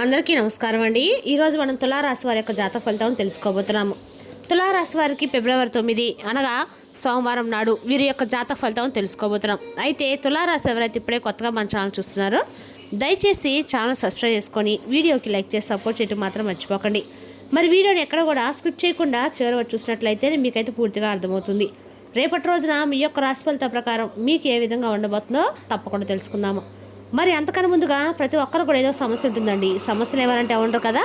అందరికీ నమస్కారం అండి. ఈరోజు మనం తులారాశి వారి యొక్క జాతక ఫలితం తెలుసుకోబోతున్నాము. తులారాశి వారికి ఫిబ్రవరి తొమ్మిది అనగా సోమవారం నాడు వీరి యొక్క జాతక ఫలితం తెలుసుకోబోతున్నాం. అయితే తులారాశి ఎవరైతే ఇప్పుడే కొత్తగా మన ఛానల్ చూస్తున్నారో దయచేసి ఛానల్ సబ్స్క్రైబ్ చేసుకొని వీడియోకి లైక్ చేసి సపోర్ట్ చేయడం మాత్రం మర్చిపోకండి. మరి వీడియోని ఎక్కడ కూడా స్కిప్ చేయకుండా చివరి వరకు చూసినట్లయితే మీకైతే పూర్తిగా అర్థమవుతుంది. రేపటి రోజున మీ యొక్క రాశి ఫలిత ప్రకారం మీకు ఏ విధంగా ఉండబోతుందో తప్పకుండా తెలుసుకుందాము. మరి అంతకన్నా ముందుగా ప్రతి ఒక్కరు కూడా ఏదో సమస్య ఉంటుందండి. సమస్యలు ఎవరంటే ఉండరు కదా?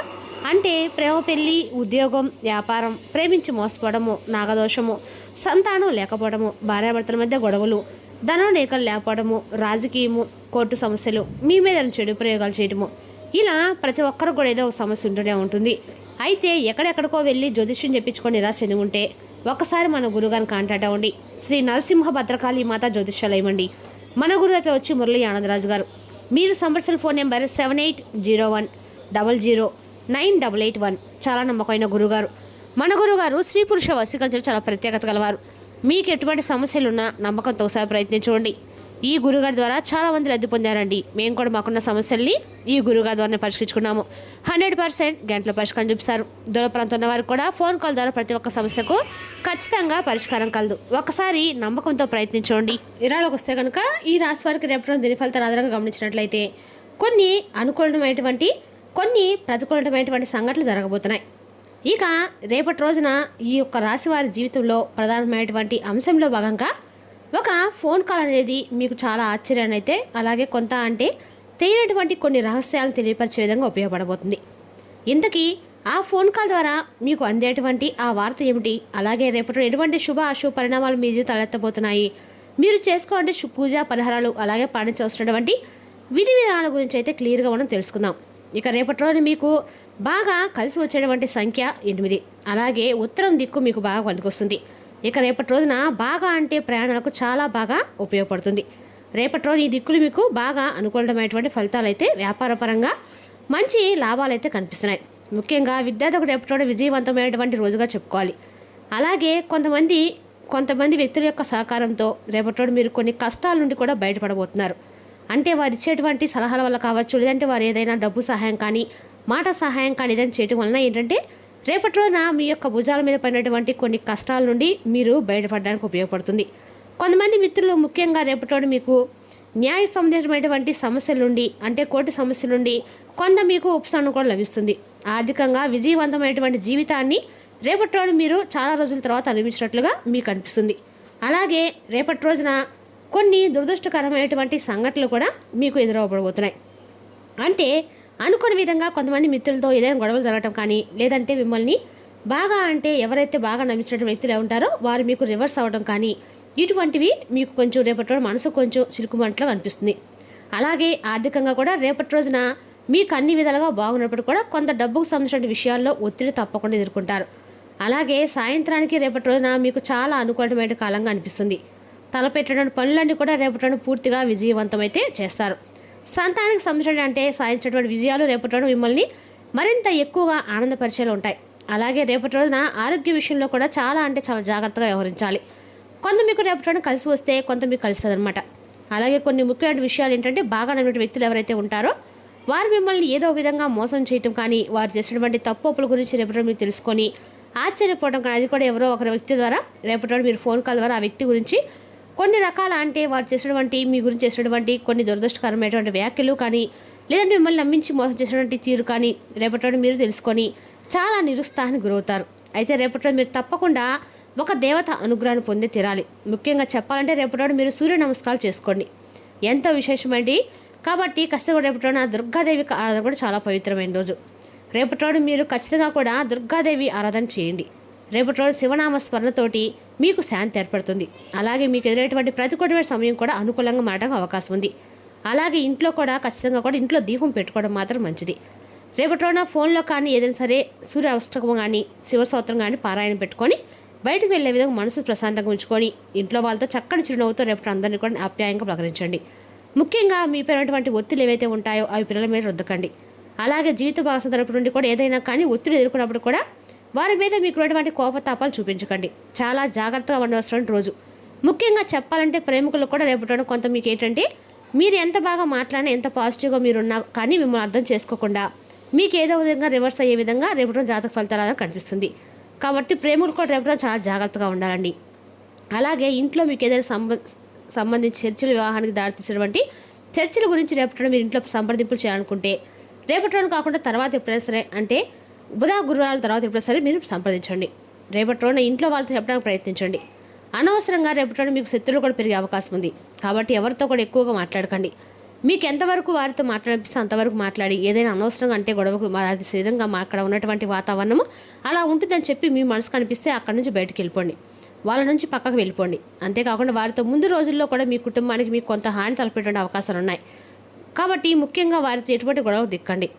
అంటే ప్రేమ పెళ్ళి ఉద్యోగం వ్యాపారం ప్రేమించి మోసపోవడము నాగదోషము సంతానం లేకపోవడము భార్యాభర్తల మధ్య గొడవలు ధనం లేఖలు లేకపోవడము రాజకీయము కోర్టు సమస్యలు మీ మీద చెడు ప్రయోగాలు చేయడము ఇలా ప్రతి ఒక్కరు కూడా ఏదో ఒక సమస్య ఉంటూనే ఉంటుంది. అయితే ఎక్కడెక్కడికో వెళ్ళి జ్యోతిష్యం చెప్పించుకొని నిరాశ చెంది ఉంటే ఒక్కసారి మన గురుగారిని కాంటాక్ట్ అవ్వండి. శ్రీ నరసింహ భద్రకాళి మాత జ్యోతిష్యాలయం అండి. మన గురువు వచ్చి మురళి ఆనందరాజు గారు. మీరు సంప్రదించిన phone number seven eight zero one double zero nine double eight one చాలా నమ్మకమైన గురుగారు. మన గురుగారు స్త్రీ పురుష వశీకరించడం చాలా ప్రత్యేకత గలవారు. మీకు ఎటువంటి సమస్యలున్నా నమ్మకంతో ఒకసారి ప్రయత్నించండి. ఈ గురుగారి ద్వారా చాలా మంది లబ్ధి పొందారండి. మేము కూడా మాకున్న సమస్యల్ని ఈ గురుగారి ద్వారా పరిష్కరించుకున్నాము. హండ్రెడ్ పర్సెంట్ గంటలో పరిష్కారం చూపిస్తారు. దూర ప్రాంతం ఉన్న వారు కూడా ఫోన్ కాల్ ద్వారా ప్రతి ఒక్క సమస్యకు ఖచ్చితంగా పరిష్కారం కలదు. ఒకసారి నమ్మకంతో ప్రయత్నించండి. ఇరాలోకి వస్తే కనుక ఈ రాశి వారికి రేపు దీని ఫలితాలు ఆధారంగా గమనించినట్లయితే కొన్ని అనుకూలమైనటువంటి కొన్ని ప్రతికూలమైనటువంటి సంఘటనలు జరగబోతున్నాయి. ఇక రేపటి రోజున ఈ యొక్క రాశి వారి జీవితంలో ప్రధానమైనటువంటి అంశంలో భాగంగా ఒక ఫోన్ కాల్ అనేది మీకు చాలా ఆశ్చర్యాన్ని అయితే అలాగే కొంత అంటే తెలియనటువంటి కొన్ని రహస్యాలను తెలియపరిచే విధంగా ఉపయోగపడబోతుంది. ఇంతకీ ఆ ఫోన్ కాల్ ద్వారా మీకు అందేటువంటి ఆ వార్త ఏమిటి? అలాగే రేపటి ఎటువంటి శుభ అశుభ పరిణామాలు మీ జీవితం తలెత్తబోతున్నాయి? మీరు చేసుకోవాలంటే పూజా పరిహారాలు అలాగే పాటించవలసినటువంటి విధి విధానాల గురించి అయితే క్లియర్గా మనం తెలుసుకుందాం. ఇక రేపటి రోజు మీకు బాగా కలిసి వచ్చేటువంటి సంఖ్య ఎనిమిది. అలాగే ఉత్తరం దిక్కు మీకు బాగా పనికొస్తుంది. ఇక రేపటి రోజున బాగా అంటే ప్రయాణాలకు చాలా బాగా ఉపయోగపడుతుంది. రేపటి రోజు ఈ దిక్కులు మీకు బాగా అనుకూలమైనటువంటి ఫలితాలు అయితే వ్యాపారపరంగా మంచి లాభాలు అయితే కనిపిస్తున్నాయి. ముఖ్యంగా విద్యార్థులకు రేపటి రోజు విజయవంతమైనటువంటి రోజుగా చెప్పుకోవాలి. అలాగే కొంతమంది కొంతమంది వ్యక్తుల యొక్క సహకారంతో రేపటి రోజు మీరు కొన్ని కష్టాల నుండి కూడా బయటపడబోతున్నారు. అంటే వారు ఇచ్చేటువంటి సలహాల వల్ల కావచ్చు లేదంటే వారు ఏదైనా డబ్బు సహాయం కానీ మాట సహాయం కానీ ఏదైనా చేయడం వలన ఏంటంటే రేపటి రోజున మీ యొక్క భుజాల మీద పడినటువంటి కొన్ని కష్టాల నుండి మీరు బయటపడడానికి ఉపయోగపడుతుంది. కొంతమంది మిత్రులు ముఖ్యంగా రేపటి రోజు మీకు న్యాయ సంబంధించినటువంటి సమస్యల నుండి అంటే కోర్టు సమస్యల నుండి కొంత మీకు ఉపశమనం కూడా లభిస్తుంది. ఆర్థికంగా విజయవంతమైనటువంటి జీవితాన్ని రేపటి రోజు మీరు చాలా రోజుల తర్వాత అనుభవించినట్లుగా మీకు అనిపిస్తుంది. అలాగే రేపటి రోజున కొన్ని దురదృష్టకరమైనటువంటి సంఘటనలు కూడా మీకు ఎదురవబడబోతున్నాయి అంటే అనుకున్న విధంగా కొంతమంది మిత్రులతో ఏదైనా గొడవలు జరగటం కానీ లేదంటే మిమ్మల్ని బాగా అంటే ఎవరైతే బాగా నమ్మించినటువంటి వ్యక్తులు ఉంటారో వారు మీకు రివర్స్ అవ్వడం కానీ ఇటువంటివి మీకు కొంచెం రేపటి రోజు మనసు కొంచెం చిరుకుమంటలో అనిపిస్తుంది అలాగే ఆర్థికంగా కూడా రేపటి రోజున మీకు అన్ని విధాలుగా బాగున్నప్పుడు కూడా కొంత డబ్బుకు సంబంధించిన విషయాల్లో ఒత్తిడి తప్పకుండా ఎదుర్కొంటారు. అలాగే సాయంత్రానికి రేపటి రోజున మీకు చాలా అనుకూలమైన కాలంగా అనిపిస్తుంది. తలపెట్టడం పనులన్నీ కూడా రేపటి రోజున పూర్తిగా విజయవంతమైతే చేస్తారు. సంతానానికి సంబంధించిన అంటే సాధించినటువంటి విజయాలు రేపటి రోజు మిమ్మల్ని మరింత ఎక్కువగా ఆనందపరిచేలా ఉంటాయి. అలాగే రేపటి రోజున ఆరోగ్య విషయంలో కూడా చాలా అంటే చాలా జాగ్రత్తగా వ్యవహరించాలి. కొంత మీకు రేపటి రోజున కలిసి వస్తే కొంత మీకు కలిసిదనమాట అలాగే కొన్ని ముఖ్యమైన విషయాలు ఏంటంటే బాగా నమ్మిన వ్యక్తులు ఎవరైతే ఉంటారో వారు మిమ్మల్ని ఏదో విధంగా మోసం చేయటం కానీ వారు చేసినటువంటి తప్పుల గురించి రేపటి మీరు తెలుసుకొని ఆశ్చర్యపోవడం కానీ అది కూడా ఎవరో ఒక వ్యక్తి ద్వారా రేపటి మీరు ఫోన్ కాల్ ద్వారా ఆ వ్యక్తి గురించి కొన్ని రకాల అంటే వారు చేసినటువంటి మీ గురించి చేసినటువంటి కొన్ని దురదృష్టకరమైనటువంటి వ్యాఖ్యలు కానీ లేదంటే మిమ్మల్ని నమ్మించి మోసం చేసినటువంటి తీరు కానీ రేపటి మీరు తెలుసుకొని చాలా నిరుత్సాహానికి గురవుతారు. అయితే రేపటి మీరు తప్పకుండా ఒక దేవత అనుగ్రహాన్ని పొంది తీరాలి. ముఖ్యంగా చెప్పాలంటే రేపటి మీరు సూర్య నమస్కారాలు చేసుకోండి. ఎంతో విశేషమండి. కాబట్టి ఖచ్చితంగా రేపటి రోజున దుర్గాదేవి ఆరాధన కూడా చాలా పవిత్రమైన రోజు. రేపటి మీరు ఖచ్చితంగా కూడా దుర్గాదేవి ఆరాధన చేయండి. రేపటి రోజు శివనామ స్మరణతోటి మీకు శాంతి ఏర్పడుతుంది. అలాగే మీకు ఎదురైనటువంటి ప్రతికూలమైన సమయం కూడా అనుకూలంగా మారడానికి అవకాశం ఉంది. అలాగే ఇంట్లో కూడా ఖచ్చితంగా కూడా ఇంట్లో దీపం పెట్టుకోవడం మాత్రం మంచిది. రేపటి రోజున ఫోన్లో కానీ ఏదైనా సరే సూర్య అవసరం కానీ శివస్తోత్రం కానీ పారాయణ పెట్టుకొని బయటకు వెళ్ళే విధంగా మనసు ప్రశాంతంగా ఉంచుకొని ఇంట్లో వాళ్ళతో చక్కని చిరునవ్వుతో రేపటి అందరినీ కూడా ఆప్యాయంగా ప్రకటించండి ముఖ్యంగా మీ పైనటువంటి ఒత్తిడి ఏవైతే ఉంటాయో అవి పిల్లల మీద రుద్దకండి. అలాగే జీవిత భాగస్వామి తరపు నుండి కూడా ఏదైనా కానీ ఒత్తిడి ఎదుర్కొన్నప్పుడు కూడా వారి మీద మీకు ఉన్నటువంటి కోపతాపాలు చూపించకండి. చాలా జాగ్రత్తగా ఉండవలసిన రోజు. ముఖ్యంగా చెప్పాలంటే ప్రేమికులు కూడా రేపటి కొంత మీకు ఏంటంటే మీరు ఎంత బాగా మాట్లాడినా ఎంత పాజిటివ్గా మీరున్నా కానీ మిమ్మల్ని అర్థం చేసుకోకుండా మీకు ఏదో విధంగా రివర్స్ అయ్యే విధంగా రేపటి జాతక ఫలితాలు కనిపిస్తుంది. కాబట్టి ప్రేమలు కూడా రేపటి చాలా జాగ్రత్తగా ఉండాలండి. అలాగే ఇంట్లో మీకు ఏదైనా సంబ సంబంధించి చర్చలు వివాహానికి దారితీసినటువంటి చర్చల గురించి రేపటి మీరు ఇంట్లో సంప్రదింపులు చేయాలనుకుంటే రేపటి కాకుండా తర్వాత ఎప్పుడైనా సరే అంటే బుధ గురువారాల తర్వాత ఎప్పుడైనా సరే మీరు సంప్రదించండి. రేపటి రోజున ఇంట్లో వాళ్ళతో చెప్పడానికి ప్రయత్నించండి. అనవసరంగా రేపటి రోజున మీకు శత్రువులు కూడా పెరిగే అవకాశం ఉంది. కాబట్టి ఎవరితో కూడా ఎక్కువగా మాట్లాడకండి. మీకు ఎంతవరకు వారితో మాట్లాడిపిస్తే అంతవరకు మాట్లాడి ఏదైనా అనవసరంగా అంటే గొడవకు అది విధంగా మా అక్కడ ఉన్నటువంటి వాతావరణము అలా ఉంటుందని చెప్పి మీ మనసు కనిపిస్తే అక్కడి నుంచి బయటకు వెళ్ళిపోండి. వాళ్ళ నుంచి పక్కకు వెళ్ళిపోండి. అంతేకాకుండా వారితో ముందు రోజుల్లో కూడా మీ కుటుంబానికి మీకు కొంత హాని తలపెట్టే అవకాశాలు ఉన్నాయి. కాబట్టి ముఖ్యంగా వారితో ఎటువంటి గొడవ దిక్కండి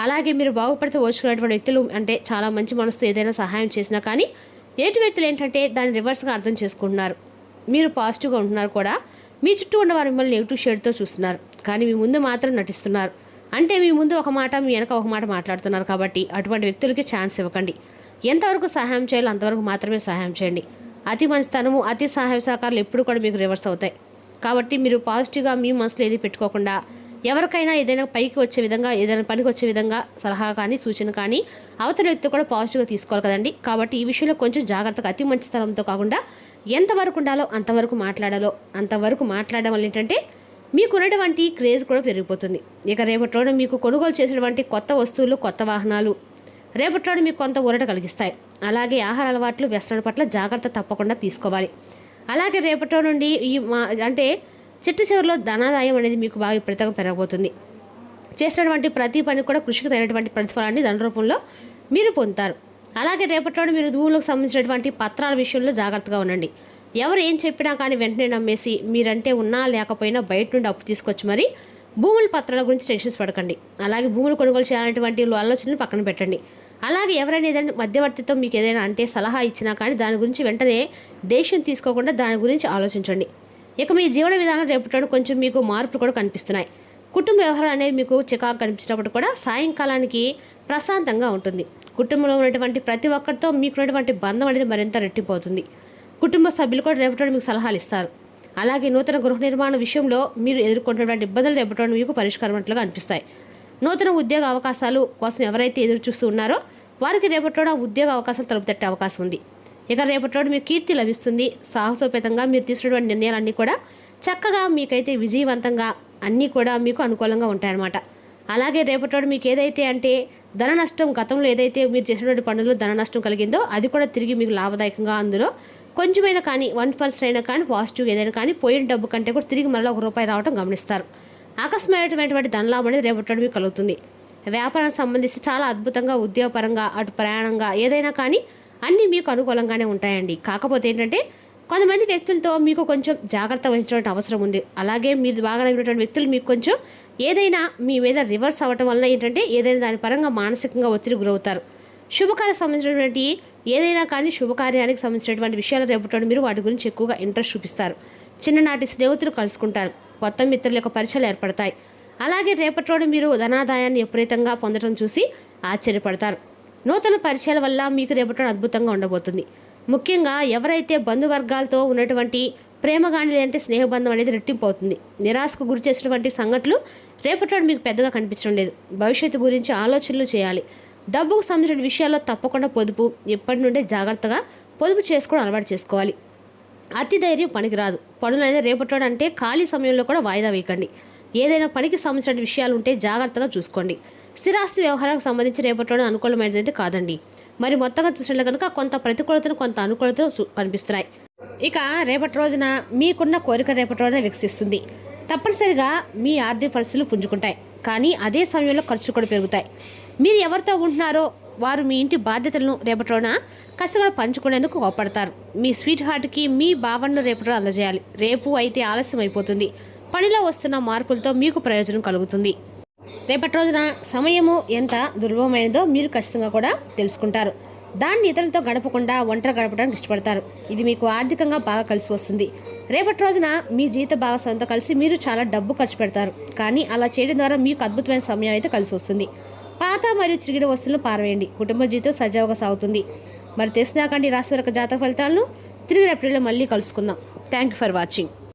అలాగే మీరు బాగుపడితే ఓచుకునేటువంటి వ్యక్తులు అంటే చాలా మంచి మనసుతో ఏదైనా సహాయం చేసినా కానీ ఏటి వ్యక్తులు ఏంటంటే దాన్ని రివర్స్గా అర్థం చేసుకుంటున్నారు. మీరు పాజిటివ్గా ఉంటున్నారు కూడా. మీ చుట్టూ ఉన్న వారు మిమ్మల్ని నెగిటివ్ షేడ్తో చూస్తున్నారు. కానీ మీ ముందు మాత్రం నటిస్తున్నారు. అంటే మీ ముందు ఒక మాట మీ వెనక ఒక మాట మాట్లాడుతున్నారు కాబట్టి అటువంటి వ్యక్తులకి ఛాన్స్ ఇవ్వకండి. ఎంతవరకు సహాయం చేయాలో అంతవరకు మాత్రమే సహాయం చేయండి. అతి మంచితనము అతి సహాయ సహకారాలు ఎప్పుడు కూడా మీకు రివర్స్ అవుతాయి. కాబట్టి మీరు పాజిటివ్గా మీ మనసులో ఏది పెట్టుకోకుండా ఎవరికైనా ఏదైనా పైకి వచ్చే విధంగా ఏదైనా పనికి వచ్చే విధంగా సలహా కానీ సూచన కానీ అవతల వ్యక్తి కూడా పాజిటివ్గా తీసుకోవాలి కదండి. కాబట్టి ఈ విషయంలో కొంచెం జాగ్రత్తగా అతి మంచితనంతో కాకుండా ఎంతవరకు ఉండాలో అంతవరకు మాట్లాడాలో అంతవరకు మాట్లాడడం వల్ల ఏంటంటే మీకు ఉన్నటువంటి క్రేజ్ కూడా పెరిగిపోతుంది. ఇక రేపటి రోజున మీకు కొనుగోలు చేసినటువంటి కొత్త వస్తువులు కొత్త వాహనాలు రేపటి రోజు మీకు కొంత ఊరట కలిగిస్తాయి. అలాగే ఆహార అలవాట్లు వ్యసనాల పట్ల జాగ్రత్త తప్పకుండా తీసుకోవాలి. అలాగే రేపటి నుండి ఈ మా అంటే చెట్టు చివరిలో ధనాదాయం అనేది మీకు బాగా విపరీతంగా పెరగబోతుంది. చేసినటువంటి ప్రతి పని కూడా కృషికి తగినటువంటి ప్రతిఫలాన్ని ధన రూపంలో మీరు పొందుతారు. అలాగే రేపటి మీరు భూములకు సంబంధించినటువంటి పత్రాల విషయంలో జాగ్రత్తగా ఉండండి. ఎవరు ఏం చెప్పినా కానీ వెంటనే నమ్మేసి మీరంటే ఉన్నా లేకపోయినా బయట నుండి అప్పు తీసుకొచ్చి మరి భూముల పత్రాల గురించి టెన్షన్స్ పడకండి. అలాగే భూములు కొనుగోలు చేయాలనేటువంటి ఆలోచనలు పక్కన పెట్టండి. అలాగే ఎవరైనా ఏదైనా మధ్యవర్తితో మీకు ఏదైనా అంటే సలహా ఇచ్చినా కానీ దాని గురించి వెంటనే దేశం తీసుకోకుండా దాని గురించి ఆలోచించండి. ఇక మీ జీవన విధానం రేపటి కొంచెం మీకు మార్పులు కూడా కనిపిస్తున్నాయి. కుటుంబ వ్యవహారాలు అనేవి మీకు చికాకు కనిపించినప్పుడు కూడా సాయంకాలానికి ప్రశాంతంగా ఉంటుంది. కుటుంబంలో ఉన్నటువంటి ప్రతి ఒక్కరితో మీకున్నటువంటి బంధం అనేది మరింత రెట్టిపోతుంది కుటుంబ సభ్యులు కూడా రేపటి మీకు సలహాలు ఇస్తారు. అలాగే నూతన గృహ నిర్మాణ విషయంలో మీరు ఎదుర్కొంటున్నటువంటి ఇబ్బందులు రేపటి మీకు పరిష్కారమైనట్లుగా అనిపిస్తాయి. నూతన ఉద్యోగ అవకాశాలు కోసం ఎవరైతే ఎదురు చూస్తూ ఉన్నారో వారికి రేపటి ఉద్యోగ అవకాశాలు తలుపుతట్టే అవకాశం ఉంది. ఇక రేపటి మీకు కీర్తి లభిస్తుంది. సాహసోపేతంగా మీరు తీసుకున్నటువంటి నిర్ణయాలన్నీ కూడా చక్కగా మీకైతే విజయవంతంగా అన్నీ కూడా మీకు అనుకూలంగా ఉంటాయన్నమాట. అలాగే రేపటి మీకు ఏదైతే అంటే ధన నష్టం గతంలో ఏదైతే మీరు చేసినటువంటి పనులు ధన నష్టం కలిగిందో అది కూడా తిరిగి మీకు లాభదాయకంగా అందులో కొంచెమైనా కానీ వన్ పర్సెంట్ అయినా కానీ పాజిటివ్ ఏదైనా కానీ పోయిన డబ్బు కంటే కూడా తిరిగి మరలా ఒక రూపాయి రావడం గమనిస్తారు. ఆకస్మికమైనటువంటి ధనలాభం అనేది రేపటి మీకు కలుగుతుంది. వ్యాపారానికి సంబంధించి చాలా అద్భుతంగా ఉద్యోగపరంగా అటు ప్రయాణంగా ఏదైనా కానీ అన్నీ మీకు అనుకూలంగానే ఉంటాయండి. కాకపోతే ఏంటంటే కొంతమంది వ్యక్తులతో మీకు కొంచెం జాగ్రత్త వహించడం అవసరం ఉంది. అలాగే మీరు బాగా నగినటువంటి వ్యక్తులు మీకు కొంచెం ఏదైనా మీ మీద రివర్స్ అవ్వటం వల్ల ఏంటంటే ఏదైనా దాని పరంగా మానసికంగా ఒత్తిడి గురవుతారు. శుభకార్య సంబంధించినటువంటి ఏదైనా కానీ శుభకార్యానికి సంబంధించినటువంటి విషయాలు రేపటి మీరు వాటి గురించి ఎక్కువగా ఇంట్రెస్ట్ చూపిస్తారు. చిన్ననాటి స్నేహితులు కలుసుకుంటారు. కొత్త మిత్రుల యొక్క పరిచయాలు ఏర్పడతాయి. అలాగే రేపటి మీరు ధనాదాయాన్ని విపరీతంగా పొందడం చూసి ఆశ్చర్యపడతారు. నూతన పరిచయాల వల్ల మీకు రేపటి అద్భుతంగా ఉండబోతుంది. ముఖ్యంగా ఎవరైతే బంధువర్గాలతో ఉన్నటువంటి ప్రేమ కానీ లేదంటే స్నేహబంధం అనేది రెట్టింపు అవుతుంది నిరాశకు గురి చేసినటువంటి సంఘటనలు రేపటి మీకు పెద్దగా కనిపించడం లేదు. భవిష్యత్తు గురించి ఆలోచనలు చేయాలి. డబ్బుకు సంబంధించిన విషయాల్లో తప్పకుండా పొదుపు ఎప్పటి నుండే జాగ్రత్తగా పొదుపు చేసుకోవడం అలవాటు చేసుకోవాలి. అతి ధైర్యం పనికిరాదు. పనులైనా రేపటి అంటే ఖాళీ సమయంలో కూడా వాయిదా వేయకండి. ఏదైనా పనికి సంబంధించిన విషయాలు ఉంటే జాగ్రత్తగా చూసుకోండి. స్థిరాస్తి వ్యవహారాలకు సంబంధించి రేపటి అనుకూలమైనది కాదండి. మరి మొత్తంగా చూసినట్లు కనుక కొంత ప్రతికూలతను కొంత అనుకూలతను కనిపిస్తున్నాయి. ఇక రేపటి రోజున మీకున్న కోరిక రేపటి రోజున వికసిస్తుంది. తప్పనిసరిగా మీ ఆర్థిక పరిస్థితులు పుంజుకుంటాయి. కానీ అదే సమయంలో ఖర్చులు కూడా పెరుగుతాయి. మీరు ఎవరితో ఉంటున్నారో వారు మీ ఇంటి బాధ్యతలను రేపటి రోజున కష్టపడి పంచుకునేందుకు కోపడతారు. మీ స్వీట్ హార్ట్కి మీ భావనను రేపటి అందజేయాలి. రేపు అయితే ఆలస్యం అయిపోతుంది పనిలో వస్తున్న మార్పులతో మీకు ప్రయోజనం కలుగుతుంది. రేపటి రోజున సమయము ఎంత దుర్లభమైనదో మీరు ఖచ్చితంగా కూడా తెలుసుకుంటారు. దాన్ని ఇతరులతో గడపకుండా ఒంటరి గడపడానికి ఇష్టపడతారు. ఇది మీకు ఆర్థికంగా బాగా కలిసి వస్తుంది. రేపటి రోజున మీ జీవిత భాగస్వామితో కలిసి మీరు చాలా డబ్బు ఖర్చు పెడతారు. కానీ అలా చేయడం ద్వారా మీకు అద్భుతమైన సమయం అయితే కలిసి వస్తుంది. పాత మరియు చిరిగిన వస్తువులను పారవేయండి. కుటుంబ జీవితం సజావుగా సాగుతుంది. మరి తెలిసినాకండి రాశి వరకు జాతక ఫలితాలను తిరిగి ఏప్రిల్లో మళ్ళీ కలుసుకుందాం. Thank you for watching